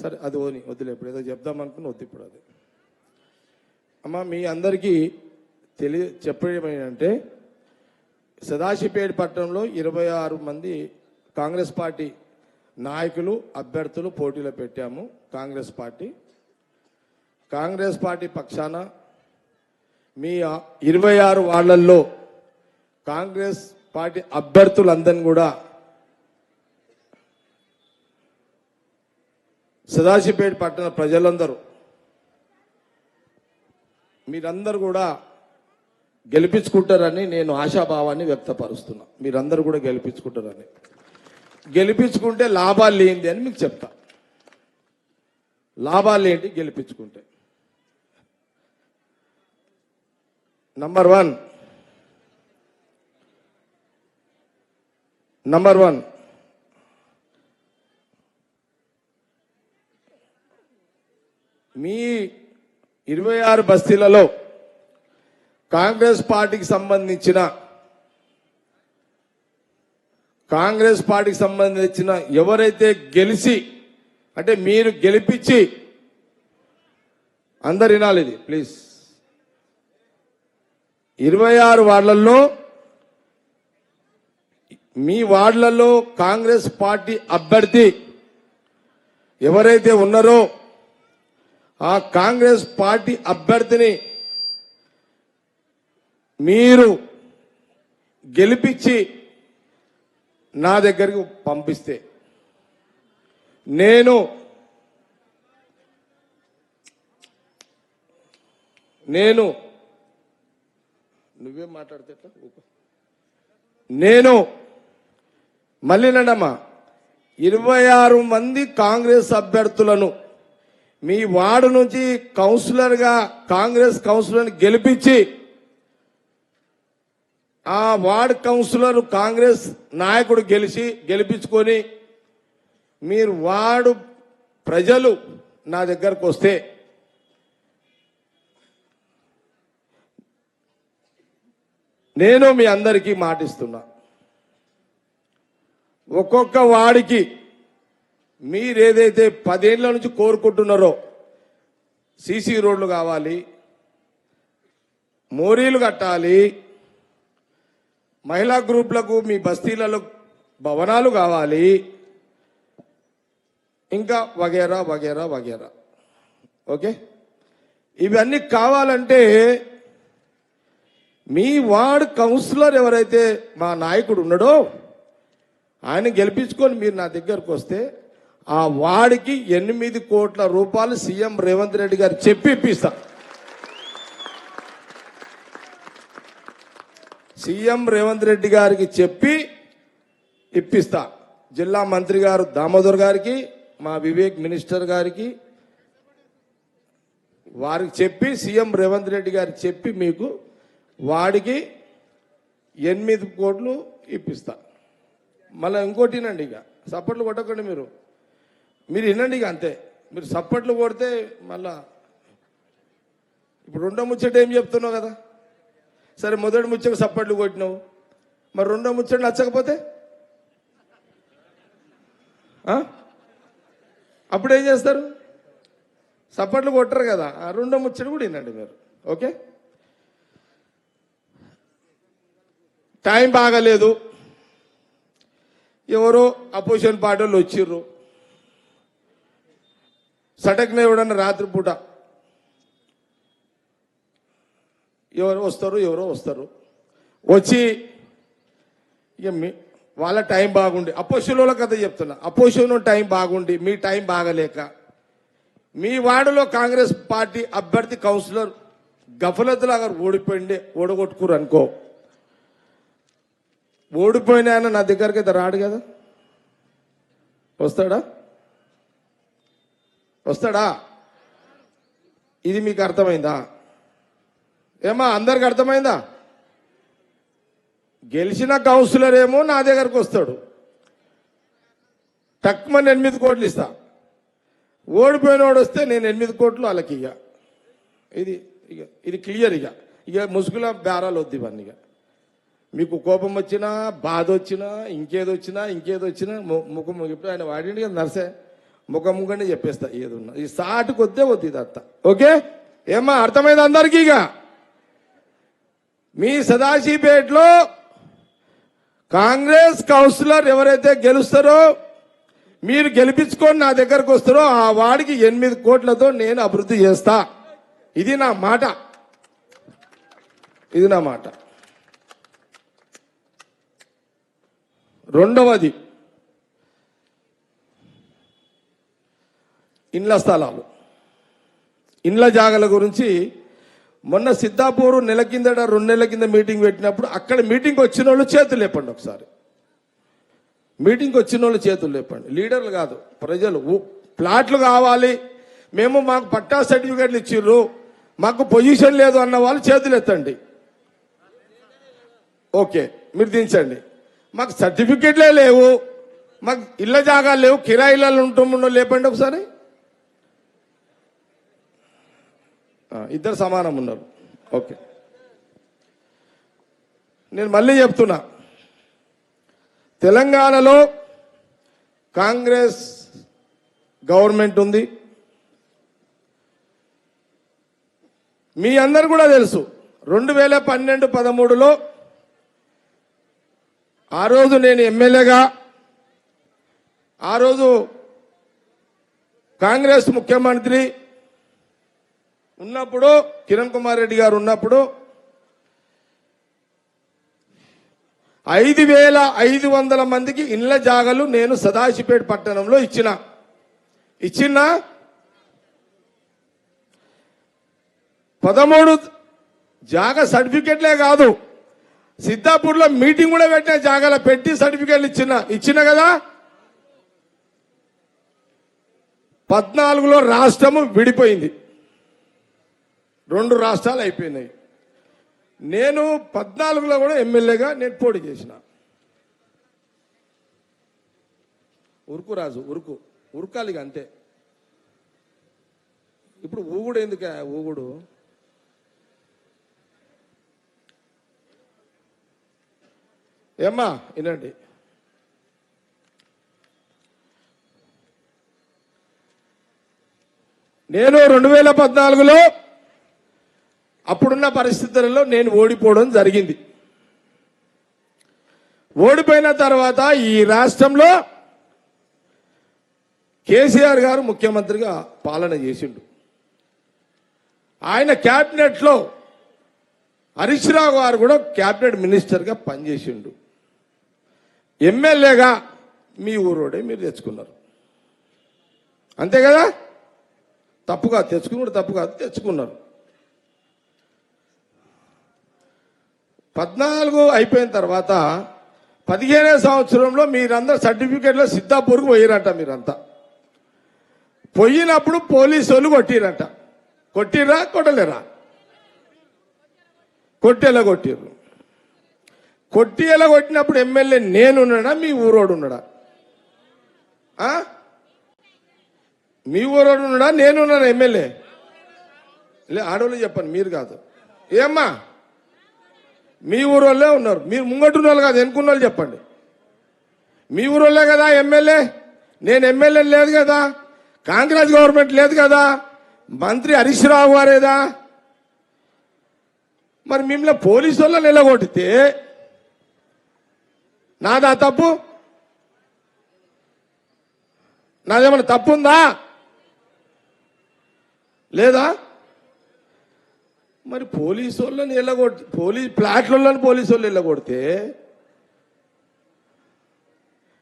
సరే అది ఓని వద్దులే ఇప్పుడు ఏదో చెప్దాం అనుకుని వద్దు ఇప్పుడు అది. అమ్మ మీ అందరికీ తెలియ చెప్పడం ఏంటంటే సదాశివపేట పట్టణంలో ఇరవై ఆరు మంది కాంగ్రెస్ పార్టీ నాయకులు అభ్యర్థులు పోటీలో పెట్టాము కాంగ్రెస్ పార్టీ. కాంగ్రెస్ పార్టీ పక్షాన మీ ఇరవై ఆరు వార్డులలో కాంగ్రెస్ పార్టీ అభ్యర్థులందరినీ కూడా సదాశివపేట పట్టణ ప్రజలందరూ మీరందరూ కూడా గెలిపించుకుంటారని నేను ఆశాభావాన్ని వ్యక్తపరుస్తున్నా. మీరందరూ కూడా గెలిపించుకుంటారని. గెలిపించుకుంటే లాభాలు ఏంటి అని మీకు చెప్తా. లాభాలు ఏంటి గెలిపించుకుంటే. నంబర్ వన్ నంబర్ వన్ మీ ఇరవై ఆరు బస్తీలలో కాంగ్రెస్ పార్టీకి సంబంధించిన కాంగ్రెస్ పార్టీకి సంబంధించిన ఎవరైతే గెలిచి అంటే మీరు గెలిపించి అందరు వినాలి ఇది ప్లీజ్. ఇరవై ఆరు వార్డులలో మీ వార్డులలో కాంగ్రెస్ పార్టీ అభ్యర్థి ఎవరైతే ఉన్నారో ఆ కాంగ్రెస్ పార్టీ అభ్యర్థిని మీరు గెలిపించి నా దగ్గరికి పంపిస్తే నేను నేను నువ్వేం మాట్లాడితే నేను మళ్ళీ నడమ్మా ఇరవై ఆరు మంది కాంగ్రెస్ అభ్యర్థులను మీ వార్డు నుంచి కౌన్సిలర్గా కాంగ్రెస్ కౌన్సిలర్ని గెలిపించి ఆ వార్డ్ కౌన్సిలర్ కాంగ్రెస్ నాయకుడు గెలిచి గెలిపించుకొని మీరు వార్డు ప్రజలు నా దగ్గరకు వస్తే నేను మీ అందరికీ మాటిస్తున్నా. ఒక్కొక్క వాడికి మీరేదైతే పదేళ్ళ నుంచి కోరుకుంటున్నారో సీసీ రోడ్లు కావాలి మోరీలు కట్టాలి మహిళా గ్రూపులకు మీ బస్తీలలో భవనాలు కావాలి ఇంకా వగేరా వగేరా వగేరా. ఓకే? ఇవన్నీ కావాలంటే మీ వార్డ్ కౌన్సిలర్ ఎవరైతే మా నాయకుడు ఉన్నాడో ఆయన గెలిపించుకొని మీరు నా దగ్గరకు వస్తే ఆ వాడికి ఎనిమిది కోట్ల రూపాయలు సీఎం రేవంత్ రెడ్డి గారు చెప్పి ఇప్పిస్తా. సీఎం రేవంత్ రెడ్డి గారికి చెప్పి ఇప్పిస్తా. జిల్లా మంత్రి గారు దామోదర్ గారికి మా వివేక్ మినిస్టర్ గారికి వారికి చెప్పి సీఎం రేవంత్ రెడ్డి గారికి చెప్పి మీకు వాడికి ఎనిమిది కోట్లు ఇప్పిస్తా. మళ్ళీ ఇంకోటినండి ఇక. సపోర్ట్లు కొట్టకండి మీరు. మీరు వినండి ఇక అంతే. మీరు సప్పట్లు కొడితే మళ్ళా ఇప్పుడు రెండో ముచ్చట ఏం చెప్తున్నావు కదా? సరే మొదటి ముచ్చట సప్పట్లు కొట్టినావు. మరి రెండో ముచ్చట నచ్చకపోతే? అప్పుడు ఏం చేస్తారు? సప్పట్లు కొట్టరు కదా. ఆ రెండో ముచ్చట కూడా వినండి మీరు. ఓకే? టైం బాగాలేదు. ఎవరో అపోజిషన్ పార్టీ వాళ్ళు వచ్చిర్రు. సటక్న ఎవడన్నా రాత్రిపూట ఎవరు వస్తారు ఎవరో వస్తారు. వచ్చి ఇక మీ వాళ్ళ టైం బాగుండి. అపోజిషన్ల కథ చెప్తున్నా. అపోజిషన్ టైం బాగుండి మీ టైం బాగలేక. మీ వార్డులో కాంగ్రెస్ పార్టీ అభ్యర్థి కౌన్సిలర్ గఫలతులాగా ఓడిపోయింది ఓడగొట్టుకురు అనుకో. ఓడిపోయిన ఆయన నా దగ్గరికి అయితే రాడు కదా? వస్తాడా? వస్తాడా? ఇది మీకు అర్థమైందా? ఏమా అందరికి అర్థమైందా? గెలిచిన కౌన్సిలర్ ఏమో నా దగ్గరకు వస్తాడు. తక్కువ ఎనిమిది కోట్లు ఇస్తా. ఓడిపోయినోడు వస్తే నేను ఎనిమిది కోట్లు వాళ్ళకి ఇక ఇది ఇక ఇది క్లియర్ ఇక ఇక ముసుగుల బేరాలు వద్దు ఇవన్నీ ఇక మీకు కోపం వచ్చినా బాధ వచ్చినా ఇంకేదో వచ్చినా ఇంకేదో వచ్చినా ము- ముఖం ఇప్పుడు ఆయన వాడిండి కదా నర్సే. ముఖం ముఖంగా చెప్పేస్తా ఏది ఉన్నా ఈ సాటు కొద్దే వద్దు ఇదంతా. ఓకే? ఏమ్మా అర్థమైంది అందరికీ ఇక? మీ సదాశివపేటలో కాంగ్రెస్ కౌన్సిలర్ ఎవరైతే గెలుస్తారో మీరు గెలిపించుకొని నా దగ్గరకు వస్తారో ఆ వాడికి ఎనిమిది కోట్లతో నేను అభివృద్ధి చేస్తా. ఇది నా మాట. ఇది నా మాట. రెండవది ఇండ్ల స్థలాలు. ఇండ్ల జాగల గురించి మొన్న సిద్ధాపూర్ నెల కిందట రెండు నెలల కింద మీటింగ్ పెట్టినప్పుడు అక్కడ మీటింగ్ వచ్చిన వాళ్ళు చేతులు లేపండి ఒకసారి. మీటింగ్కి వచ్చిన వాళ్ళు చేతులు లేపండి. లీడర్లు కాదు ప్రజలు. ప్లాట్లు కావాలి. మేము మాకు పట్టా సర్టిఫికేట్లు ఇచ్చిర్రు. మాకు పొజిషన్ లేదు అన్న వాళ్ళు చేతులు ఎత్తండి. ఓకే మీరు దించండి. మాకు సర్టిఫికేట్లే లేవు. మాకు ఇళ్ళ జాగాలు లేవు. కిరాయిలలో ఉంటుండో లేపండి ఒకసారి ఆ, ఇద్దరు సమానం ఉన్నారు. ఓకే. నేను మళ్ళీ చెప్తున్నా. తెలంగాణలో కాంగ్రెస్ గవర్నమెంట్ ఉంది. మీ అందరు కూడా తెలుసు రెండు వేల పన్నెండు పదమూడులో ఆ రోజు నేను ఎమ్మెల్యేగా ఆ రోజు కాంగ్రెస్ ముఖ్యమంత్రి ఉన్నప్పుడు కిరణ్ కుమార్ రెడ్డి గారు ఉన్నప్పుడు ఐదు వేల ఐదు వందల మందికి ఇళ్ళ జాగలు నేను సదాశివపేట పట్టణంలో ఇచ్చిన. ఇచ్చిన పదమూడు జాగ సర్టిఫికెట్లే కాదు. సిద్ధాపూర్లో మీటింగ్ కూడా పెట్టిన జాగాలో పెట్టి సర్టిఫికెట్లు ఇచ్చిన. ఇచ్చిన కదా? పద్నాలుగులో రాష్ట్రము విడిపోయింది. రెండు రాష్ట్రాలు అయిపోయినాయి. నేను పద్నాలుగులో కూడా ఎమ్మెల్యేగా నేను పోటీ చేసిన. ఉరుకు రాజు ఉరుకు. ఉరకాలి అంతే. ఇప్పుడు ఊగుడు ఎందుక ఊగుడు? ఏమ్మా వినండి. నేను రెండు వేల పద్నాలుగులో అప్పుడున్న పరిస్థితులలో నేను ఓడిపోవడం జరిగింది. ఓడిపోయిన తర్వాత ఈ రాష్ట్రంలో కేసీఆర్ గారు ముఖ్యమంత్రిగా పాలన చేసిండు. ఆయన క్యాబినెట్లో హరీష్ రావు గారు కూడా క్యాబినెట్ మినిస్టర్గా పనిచేసిండు. ఎమ్మెల్యేగా మీ ఊరోడే మీరు తెచ్చుకున్నారు. అంతే కదా? తప్పుగా తెచ్చుకున్నాడు తప్పు కాదు తెచ్చుకున్నారు. పద్నాలుగు అయిపోయిన తర్వాత పదిహేనే సంవత్సరంలో మీరందరూ సర్టిఫికేట్లో సిద్ధాపూర్కి పోయిరంట మీరంతా. పోయినప్పుడు పోలీసు వాళ్ళు కొట్టిరంట. కొట్టిర్రా కొట్టలేరా? కొట్టేలా కొట్టిర్రు. కొట్టేలా కొట్టినప్పుడు ఎమ్మెల్యే నేనున్నాడా మీ ఊరోడు ఉన్నాడా మీ ఊరోడు ఉన్నాడా నేనున్నాను ఎమ్మెల్యే? లే ఆడవాళ్ళు చెప్పండి మీరు కాదు. ఏమ్మా? మీ ఊరోళ్ళే ఉన్నారు. మీరు ముంగటున్న వాళ్ళు కాదు వెనుకున్న వాళ్ళు చెప్పండి. మీ ఊరోళ్ళే కదా ఎమ్మెల్యే? నేను ఎమ్మెల్యే లేదు కదా? కాంగ్రెస్ గవర్నమెంట్ లేదు కదా? మంత్రి హరీష్ రావు గారేదా? మరి మిమ్మల్ని పోలీసు వాళ్ళని నిలగొట్టితే నాదా తప్పు? నాదేమన్నా తప్పు ఉందా లేదా? మరి పోలీసు వాళ్ళని వెళ్ళగొట్టి పోలీస్ ప్లాట్లని పోలీసు వాళ్ళు వెళ్ళగొడితే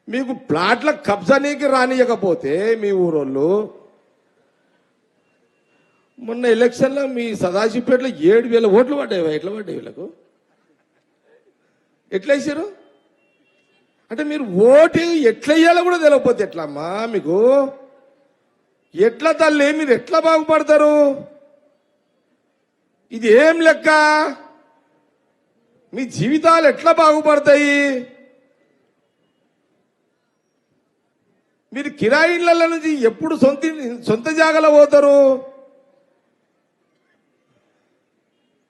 మీకు ప్లాట్ల కబ్జానీకి రానియకపోతే మీ ఊరోళ్ళు మొన్న ఎలక్షన్లో మీ సదాశివపేటలో ఏడు వేల ఓట్లు పడ్డాయి ఎట్లా పడ్డాయి వీళ్ళకు? ఎట్లా వేసారు అంటే మీరు ఓటు ఎట్లా వేయాలో కూడా తెలియకపోతే ఎట్లమ్మా మీకు? ఎట్లా తల్లి? మీరు ఎట్లా బాగుపడతారు? ఇది ఏం లెక్క? మీ జీవితాలు ఎట్లా బాగుపడతాయి? మీరు కిరాయిళ్ళ నుంచి ఎప్పుడు సొంత సొంత జాగలో పోతారు?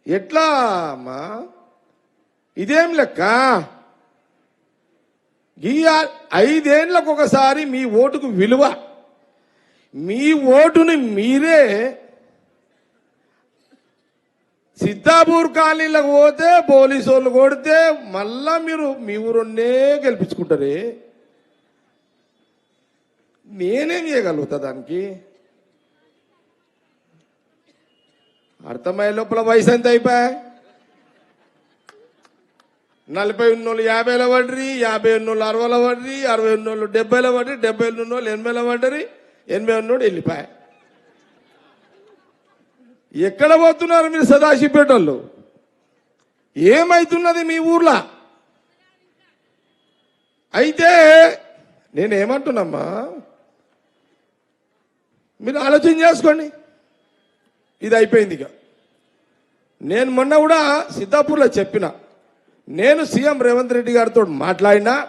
ఎట్లా అమ్మా? ఇదేం లెక్క? ఈ ఐదేళ్ళకు ఒకసారి మీ ఓటుకు విలువ. మీ ఓటుని మీరే సిద్ధాపూర్ కాలనీలకు పోతే పోలీసు వాళ్ళు కొడితే మళ్ళా మీరు మీ ఊరున్నే గెలిపించుకుంటారే? నేనేం చేయగలుగుతా దానికి? అర్థమయ్యే లోపల వయసు ఎంత అయిపోయా? నలభై ఉన్నోళ్ళు యాభైలో పడ్డరి యాభై ఉన్నోళ్ళు అరవైలో పడ్డరి అరవై ఉన్నోళ్ళు డెబ్బైలో పడ్డరి డెబ్బై ఉన్నోళ్ళు ఎనభైలో పడ్డరి ఎనభై ఉన్నోడు వెళ్ళిపోయా. ఎక్కడ పోతున్నారు మీరు సదాశివపేట వాళ్ళు ఏమైతున్నది మీ ఊర్లో? అయితే నేనేమంటున్నామ్మా? మీరు ఆలోచన చేసుకోండి. ఇది అయిపోయింది ఇక. నేను మొన్న కూడా సిద్ధాపూర్లో చెప్పిన. నేను సీఎం రేవంత్ రెడ్డి గారితో మాట్లాడినా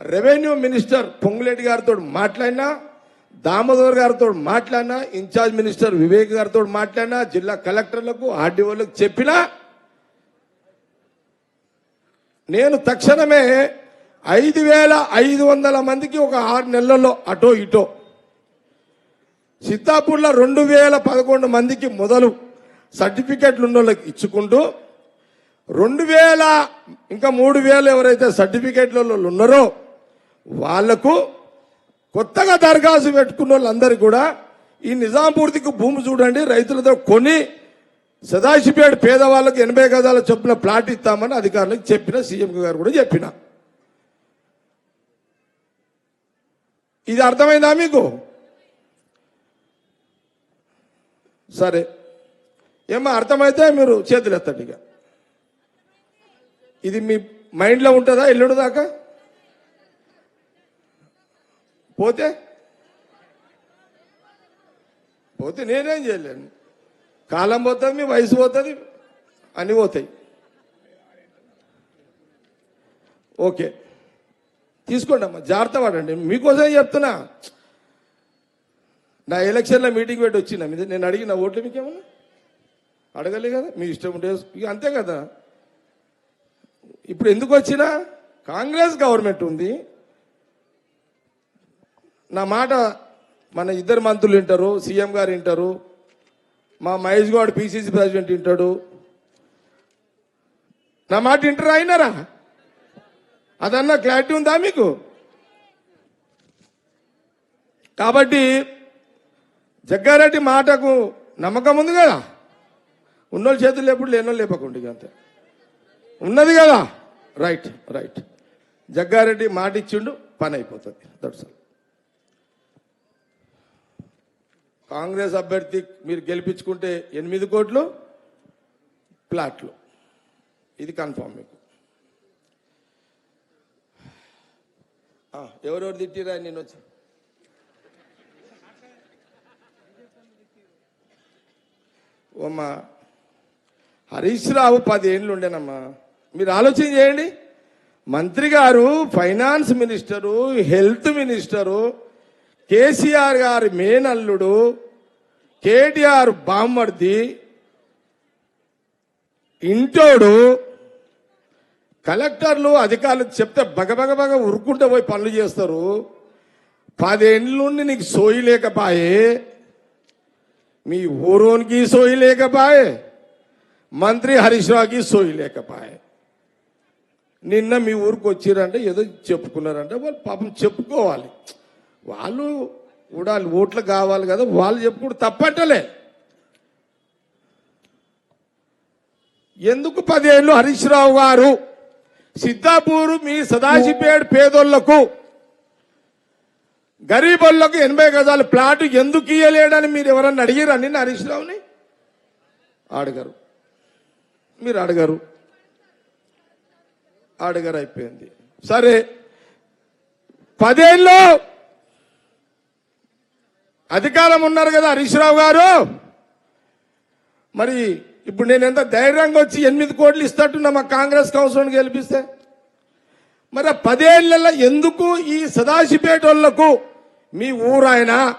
రెవెన్యూ మినిస్టర్ పొంగులేటి గారితో మాట్లాడినా దామోదర్ గారితో మాట్లాడినా ఇన్ఛార్జ్ మినిస్టర్ వివేక్ గారితో మాట్లాడినా జిల్లా కలెక్టర్లకు ఆర్డీఓలకు చెప్పినా నేను తక్షణమే ఐదు వేల ఐదు వందల మందికి ఒక ఆరు నెలల్లో అటో ఇటో. సిద్ధాపూర్లో రెండు వేల పదకొండు మందికి మొదలు సర్టిఫికెట్లు ఉన్న వాళ్ళకి ఇచ్చుకుంటూ రెండు వేల ఇంకా మూడు వేలు ఎవరైతే సర్టిఫికెట్లలో ఉన్నారో వాళ్ళకు కొత్తగా దరఖాస్తు పెట్టుకున్న వాళ్ళందరూ కూడా ఈ నిజాంపూర్తికి భూమి చూడండి రైతులతో కొని సదాశివపేట పేదవాళ్ళకి ఎనభై గజాల చొప్పున ప్లాట్ ఇస్తామని అధికారులకు చెప్పిన సీఎం గారు కూడా చెప్పిన. ఇది అర్థమైందా మీకు? సరే. ఏమో అర్థమైతే మీరు చేతులు ఎత్తండి ఇక. ఇది మీ మైండ్లో ఉంటుందా ఎల్లుడు దాకా? పోతే? పోతే నేనేం చేయలేను. కాలం పోతుంది మీ వయసు పోతుంది అన్ని పోతాయి. ఓకే. తీసుకోండి అమ్మా జాగ్రత్త పడండి. మీకోసం చెప్తున్నా? నా ఎలక్షన్లో మీటింగ్ పెట్టి వచ్చిన మీద నేను అడిగిన ఓట్లు మీకేమన్నా? అడగలే కదా మీ ఇష్టం ఉంటే ఇక అంతే కదా. ఇప్పుడు ఎందుకు వచ్చినా? కాంగ్రెస్ గవర్నమెంట్ ఉంది. నా మాట మన ఇద్దరు మంత్రులు వింటారు సీఎం గారు వింటారు మా మహేష్ గౌడ్ పిసిసి ప్రెసిడెంట్ వింటాడు. నా మాట వింటారా అయినారా? అదన్నా క్లారిటీ ఉందా మీకు? కాబట్టి జగ్గారెడ్డి మాటకు నమ్మకం ఉంది కదా? ఉన్నోళ్ళు చేతులు లేపుడు లేనోళ్ళు లేపకుండా అంతే. ఉన్నది కదా? Right right. జగ్గారెడ్డి మాట ఇచ్చిండు పని అయిపోతుంది. దట్స్ కాంగ్రెస్ అభ్యర్థి మీరు గెలిపించుకుంటే ఎనిమిది కోట్లు ప్లాట్లు. ఇది కన్ఫామ్ మీకు. ఎవరెవరు తిట్టిరా నేను వచ్చి? ఓమ్మా హరీష్ రావు పదేళ్ళు ఉండేనమ్మా. మీరు ఆలోచన చేయండి. మంత్రి గారు finance minister health minister KCR గారి మేనల్లుడు కేటీఆర్ బామ్మర్ది ఇంటోడు కలెక్టర్లు అధికారులు చెప్తే బగబగబగ ఉరుక్కుంటే పోయి పనులు చేస్తారు. పదేళ్ళ నుండి నీకు సోయి లేకపాయే. మీ ఊరోనికి సోయి లేకపాయే. మంత్రి హరీష్ రావుకి సోయి లేకపాయే. నిన్న మీ ఊరికి వచ్చిరంటే ఏదో చెప్పుకున్నారంటే వాళ్ళు పాపం చెప్పుకోవాలి. వాళ్ళు కూడా ఓట్లు కావాలి కదా వాళ్ళు చెప్పుకుంటూ తప్పంటలే. ఎందుకు పదేళ్ళు హరీష్ రావు గారు? సిద్ధాపూర్ మీ సదాశివపేట పేదోళ్ళకు గరీబోళ్ళకు ఎనభై గజాల ప్లాట్ ఎందుకు ఇయ్యలేడని మీరు ఎవరన్నా అడిగారా నిన్న హరీష్ రావుని? అడగరు. మీరు అడగరు. అడగరు అయిపోయింది. సరే పదేళ్ళు అధికారం ఉన్నారు కదా హరీష్ రావు గారు. మరి ఇప్పుడు నేను ఎంత ధైర్యంగా వచ్చి ఎనిమిది కోట్లు ఇస్తట్టున్నా మా కాంగ్రెస్ కౌన్సిల్ని గెలిపిస్తే? మరి ఆ పదేళ్ళలో ఎందుకు ఈ సదాశిపేట వాళ్ళకు మీ ఊరాయన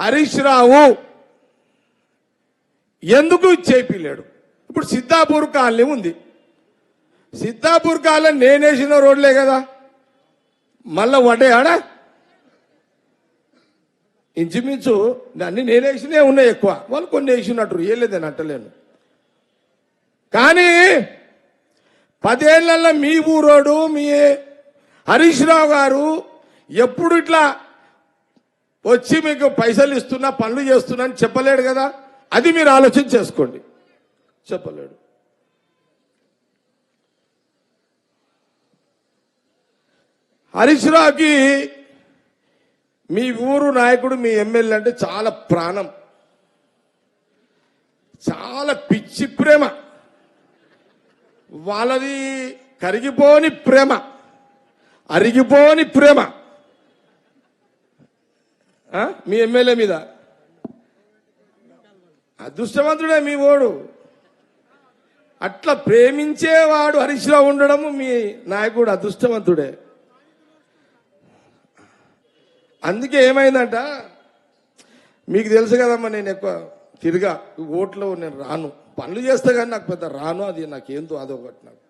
హరీష్ రావు ఎందుకు చేపిలేడు? ఇప్పుడు సిద్ధాపూర్ కాలనీ ఉంది. సిద్ధాపూర్ కాలనీ నేనేసిన రోడ్లే కదా. మళ్ళా వడ్డే ఆడా ఇంచుమించు అన్ని నేను వేసినే ఉన్నాయి ఎక్కువ. వాళ్ళు కొన్ని వేసినట్టు వేయలేదని అంటలేను. కానీ పదేళ్ళలో మీ ఊరోడు మీ హరీష్ రావు గారు ఎప్పుడు ఇట్లా వచ్చి మీకు పైసలు ఇస్తున్నా పనులు చేస్తున్నా అని చెప్పలేడు కదా? అది మీరు ఆలోచన చేసుకోండి. చెప్పలేడు. హరీష్ రావుకి మీ ఊరు నాయకుడు మీ ఎమ్మెల్యే అంటే చాలా ప్రాణం. చాలా పిచ్చి ప్రేమ. వాళ్ళది కరిగిపోని ప్రేమ. అరిగిపోని ప్రేమ. మీ ఎమ్మెల్యే మీద? అదృష్టవంతుడే మీ ఓడు. అట్లా ప్రేమించేవాడు హరీష్ రావు ఉండడము మీ నాయకుడు అదృష్టవంతుడే. అందుకే ఏమైందంట? మీకు తెలుసు కదమ్మా నేను ఎక్కువ తిరిగా ఓట్లో నేను రాను. పనులు చేస్తే కానీ నాకు పెద్ద రాను అది నాకేందో అదొకటి నాకు.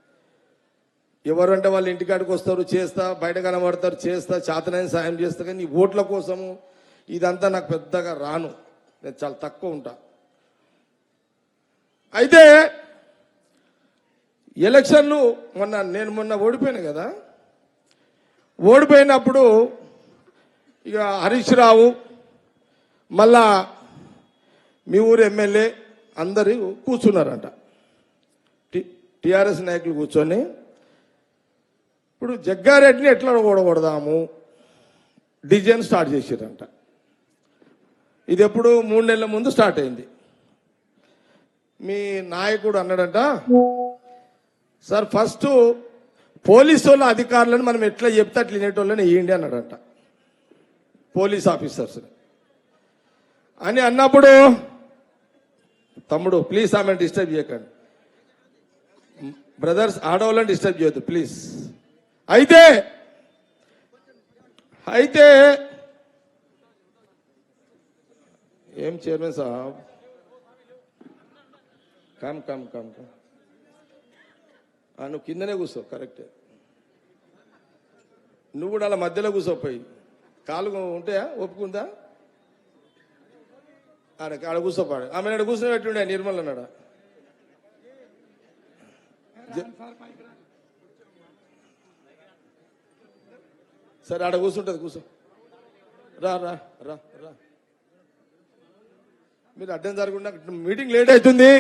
ఎవరంటే వాళ్ళ ఇంటికాడికి వస్తారు చేస్తా బయట కనబడతారు చేస్తా చేతనైన సాయం చేస్తా కానీ ఈ ఓట్ల కోసము ఇదంతా నాకు పెద్దగా రాను. నేను చాలా తక్కువ ఉంటా. అయితే ఎలక్షన్లు మొన్న నేను మొన్న ఓడిపోయాను కదా. ఓడిపోయినప్పుడు ఇక హరీష్ రావు మళ్ళా మీ ఊరు ఎమ్మెల్యే అందరు కూర్చున్నారంట. టి- టిఆర్ఎస్ నాయకులు కూర్చొని ఇప్పుడు జగ్గారెడ్డిని ఎట్లా ఓడగొడదాము? Design start చేసారంట. ఇది ఎప్పుడు మూడు నెలల ముందు స్టార్ట్ అయింది. మీ నాయకుడు అన్నాడంట సార్ ఫస్ట్ పోలీసు వాళ్ళ అధికారులను మనం ఎట్లా చెప్తే అట్లా వినేటోళ్ళని వేయండి అన్నాడంట. పోలీస్ ఆఫీసర్స్ అని అన్నప్పుడు తమ్ముడు ప్లీజ్ ఆమె డిస్టర్బ్ చేయకండి. బ్రదర్స్ ఆడవాళ్ళని డిస్టర్బ్ చేయొద్దు ప్లీజ్ అయితే అయితే ఏం చైర్మన్ సాబ్? కమ్ కమ్ కమ్ కమ్ నువ్వు కిందనే కూర్చో కరెక్టే నువ్వు కూడా అలా మధ్యలో కూర్చోపోయి. కాలు ఉంటాయా? ఒప్పుకుందా? ఆడ ఆడ కూర్చోపాడు ఆమె నాడు కూర్చోబెట్టుండే నిర్మల్ అన్నాడా? సరే ఆడ కూర్చుంటుంది కూర్చో రా రా రా రా. మీరు అడ్డం జరగకుండా మీటింగ్ లేట్ అవుతుంది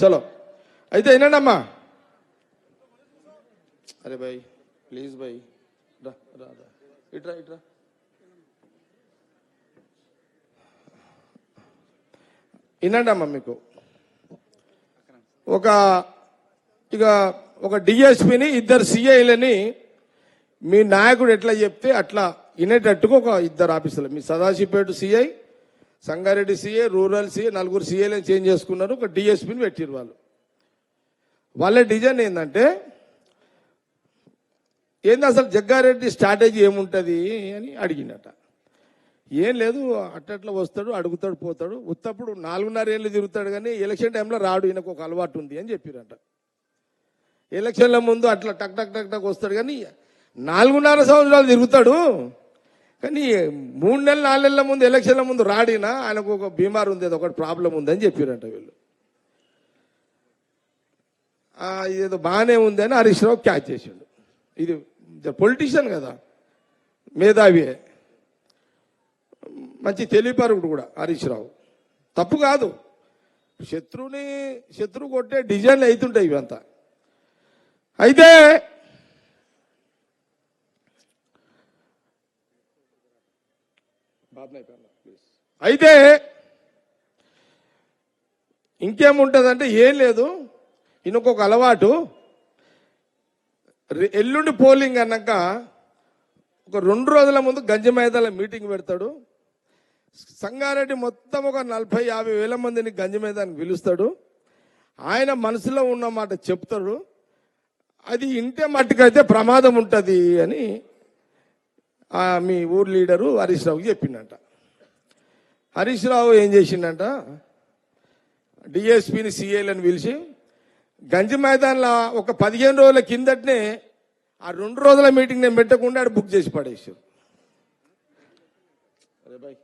చలో. అయితే ఏంటమ్మా అమ్మా అరే భాయ్ ప్లీజ్ భాయ్ రా రా రా. ఇట్రా ఇట్రా. వినండి మీకు. ఒక ఇక ఒక డిఎస్పిని ఇద్దరు సిఐలని మీ నాయకుడు ఎట్లా చెప్తే అట్లా వినేటట్టుగా ఒక ఇద్దరు ఆఫీసులు. మీ Sadasivpet CI Sangareddy CI rural CI నలుగురు సిఐలను చేంజ్ చేసుకున్నారు. ఒక డిఎస్పిని పెట్టిరు వాళ్ళు. వాళ్ళ డిజైన్ ఏంటంటే ఏంది అసలు జగ్గారెడ్డి స్ట్రాటజీ ఏముంటుంది అని అడిగిండట ఏం లేదు అట్టట్లా వస్తాడు అడుగుతాడు పోతాడు. ఉత్తప్పుడు నాలుగున్నర ఏళ్ళు తిరుగుతాడు కానీ ఎలక్షన్ టైంలో రాడు ఈయనకు ఒక అలవాటు ఉంది అని చెప్పిరట. ఎలక్షన్ల ముందు అట్లా టక్ టక్ టక్ టక్ వస్తాడు కానీ నాలుగున్నర సంవత్సరాలు తిరుగుతాడు. కానీ మూడు నెలలు నాలుగు నెలల ముందు ఎలక్షన్ల ముందు రాడినా? ఆయనకు ఒక బీమార్ ఉంది అది ఒకటి ప్రాబ్లం ఉందని చెప్పారంట వీళ్ళు. ఏదో ఇదేదో బాగానే ఉంది అని హరీష్ రావు క్యాచ్ చేసిండు. ఇది పొలిటీషియన్ కదా మేధావియే మంచి తెలివిపరుడు కూడా హరీష్ రావు. తప్పు కాదు. శత్రువుని శత్రువు కొట్టే డిజైన్లు అవుతుంటాయి ఇవంతా. అయితే అయితే ఇంకేముంటుందంటే ఏం లేదు ఈయనకొక అలవాటు ఎల్లుండి పోలింగ్ అన్నాక ఒక రెండు రోజుల ముందు గంజి మీటింగ్ పెడతాడు. సంగారెడ్డి మొత్తం ఒక నలభై యాభై వేల మందిని గంజిమైదానికి పిలుస్తాడు. ఆయన మనసులో ఉన్న మాట చెప్తాడు. అది ఇంటే మట్టుకైతే ప్రమాదం ఉంటుంది అని ఆ మీ ఊరు లీడరు హరీష్ రావుకి చెప్పిండట. హరీష్ రావు ఏం చేసిండంట? డిఎస్పిని సిఐలను పిలిచి గంజి మైదాన్లో ఒక పదిహేను రోజుల కిందటనే ఆ రెండు రోజుల మీటింగ్ నేను పెట్టకుండా ఆడ బుక్ చేసి పడేసారు బాయ్.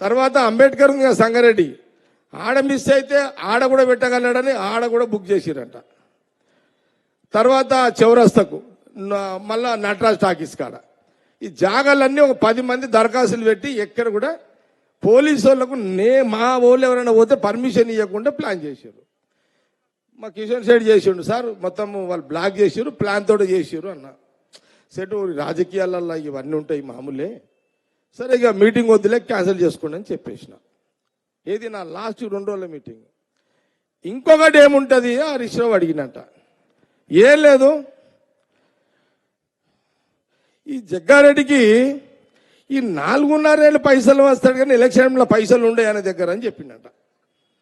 తర్వాత అంబేద్కర్ ఉంది సంగారెడ్డి ఆడ మిస్ అయితే ఆడ కూడా పెట్టగలడని ఆడ కూడా బుక్ చేసిరంట. తర్వాత చౌరస్తకు మళ్ళా నటరాజ్ టాకీస్ కాడ. ఈ జాగాలన్నీ ఒక పది మంది దరఖాస్తులు పెట్టి ఎక్కడ కూడా పోలీసు వాళ్ళకు నే మా వాళ్ళు ఎవరైనా పోతే పర్మిషన్ ఇవ్వకుండా ప్లాన్ చేశారు. మా కిషన్ సైడ్ చేసిండు సార్ మొత్తం వాళ్ళు బ్లాక్ చేసారు ప్లాన్ తోటి చేసారు అన్న. సెట్ రాజకీయాలలో ఇవన్నీ ఉంటాయి మామూలే. సరే ఇక మీటింగ్ వద్దులే క్యాన్సిల్ చేసుకోండి అని చెప్పేసిన. ఏది నా లాస్ట్ రెండు రోజుల మీటింగ్. ఇంకొకటి ఏముంటుంది? ఆ రిషవ్ అడిగినట్ట ఏం లేదు. ఈ జగ్గారెడ్డికి ఈ నాలుగున్నరేళ్ళు పైసలు వస్తాడు కానీ ఎలక్షన్లో పైసలు ఉండే ఆయన దగ్గర? అని చెప్పిండట